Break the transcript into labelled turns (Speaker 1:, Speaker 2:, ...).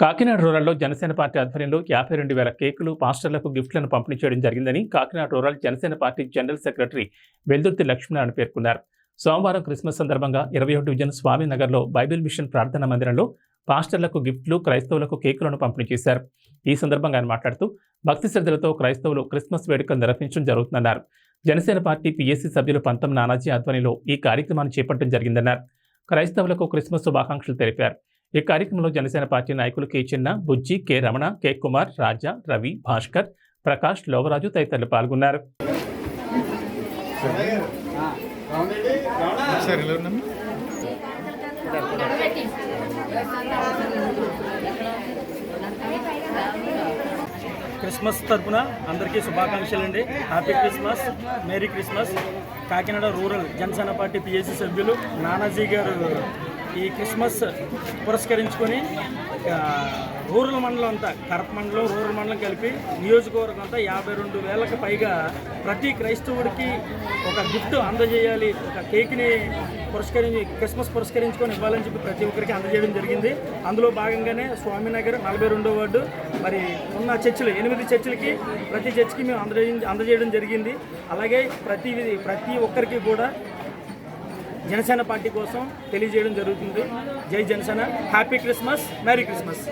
Speaker 1: కాకినాడ రూరల్లో జనసేన పార్టీ ఆధ్వర్యంలో యాభై రెండు వేల కేకులు పాస్టర్లకు గిఫ్ట్లను పంపిణీ చేయడం జరిగిందని Kakinada rural Janasena party general secretary Veldurthi Lakshminarayana పేర్కొన్నారు. సోమవారం క్రిస్మస్ సందర్భంగా ఇరవై ఒకటి డివిజన్ స్వామినగర్లో బైబిల్ మిషన్ ప్రార్థనా మందిరంలో పాస్టర్లకు గిఫ్ట్లు క్రైస్తవులకు కేకులను పంపిణీ చేశారు. ఈ సందర్భంగా ఆయన మాట్లాడుతూ భక్తి శ్రద్ధలతో క్రైస్తవులు క్రిస్మస్ వేడుకలు నిర్వహించడం జరుగుతుందన్నారు. జనసేన పార్టీ పీఎస్సీ సభ్యులు పంతం నానాజీ ఆధ్వర్యంలో ఈ కార్యక్రమాన్ని చేపట్టడం జరిగిందన్నారు. క్రైస్తవులకు క్రిస్మస్ శుభాకాంక్షలు తెలిపారు. ఈ కార్యక్రమంలో జనసేన పార్టీ నాయకులు K Chinna Bujji K Ramana K Kumar Raja Ravi Bhaskar Prakash Lovaraju తదితరులు పాల్గొన్నారు.
Speaker 2: క్రిస్మస్ తరపున అందరికీ శుభాకాంక్షలు అండి. Happy Christmas merry Christmas. Kakinada rural Janasena party PSC సభ్యులు నానాజీ గారు ఈ క్రిస్మస్ పురస్కరించుకొని రూరల్ మండలం అంతా కరప్ మండలం రూరల్ మండలం కలిపి నియోజకవర్గం అంతా యాభై రెండు వేలకు పైగా ప్రతి క్రైస్తవుడికి ఒక గిఫ్ట్ అందజేయాలి ఒక కేక్ని పురస్కరించి క్రిస్మస్ పురస్కరించుకొని ఇవ్వాలని చెప్పి ప్రతి ఒక్కరికి అందజేయడం జరిగింది. అందులో భాగంగానే స్వామినగర్ నలభై రెండో వార్డు మరి ఉన్న చర్చిలు ఎనిమిది చర్చిలకి ప్రతి చర్చికి మేము అందజే అందజేయడం జరిగింది. అలాగే ప్రతి ప్రతి ఒక్కరికి కూడా జనసేన పార్టీ కోసం తెలియజేయడం జరుగుతుంది. జై Janasena. Happy Christmas. Merry Christmas.